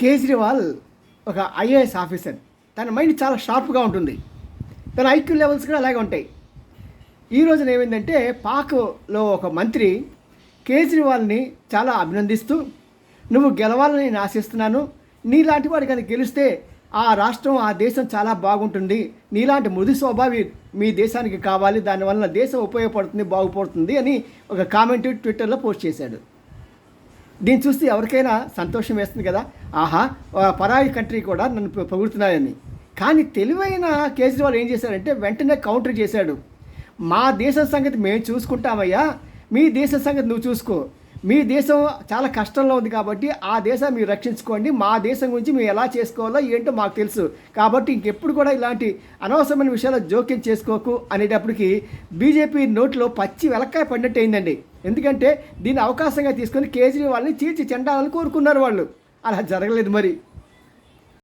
కేజ్రీవాల్ ఒక IAS officer. తన mind చాలా షార్ప్గా ఉంటుంది. తన ఐక్యూ లెవెల్స్ కూడా అలాగే ఉంటాయి. ఈ రోజున ఏమైందంటే పాక్లో ఒక మంత్రి కేజ్రీవాల్ని చాలా అభినందిస్తూ నువ్వు గెలవాలని నేను ఆశిస్తున్నాను. నీలాంటి వాడు కనుక గెలిస్తే ఆ రాష్ట్రం ఆ దేశం చాలా బాగుంటుంది. నీలాంటి మృదు స్వభావి మీ దేశానికి కావాలి. దానివల్ల దేశం ఉపయోగపడుతుంది బాగుపడుతుంది అని ఒక కామెంట్ ట్విట్టర్లో పోస్ట్ చేశాడు. దీన్ని చూస్తే ఎవరికైనా సంతోషం వేస్తుంది కదా? ఆహా పరాయి కంట్రీ కూడా నన్ను పొగుడుతున్నాయని. కానీ తెలివైన కేజ్రీవాల్ ఏం చేశాడంటే వెంటనే కౌంటర్ చేశాడు. మా దేశం సంగతి మేము చూసుకుంటామయ్యా. మీ దేశ సంగతి నువ్వు చూసుకో. మీ దేశం చాలా కష్టంలో ఉంది కాబట్టి ఆ దేశం మీరు రక్షించుకోండి. మా దేశం గురించి మేము ఎలా చేసుకోవాలో ఏంటో మాకు తెలుసు. కాబట్టి ఇంకెప్పుడు కూడా ఇలాంటి అనవసరమైన విషయాలు జోక్యం చేసుకోకు అనేటప్పటికి బీజేపీ నోట్లో పచ్చి వెలక్కాయ పడినట్టు అయిందండి. ఎందుకంటే దీన్ని అవకాశంగా తీసుకొని కేజ్రీవాల్ని చీల్చి చెండాలని కోరుకున్నారు వాళ్ళు. అలా జరగలేదు మరి.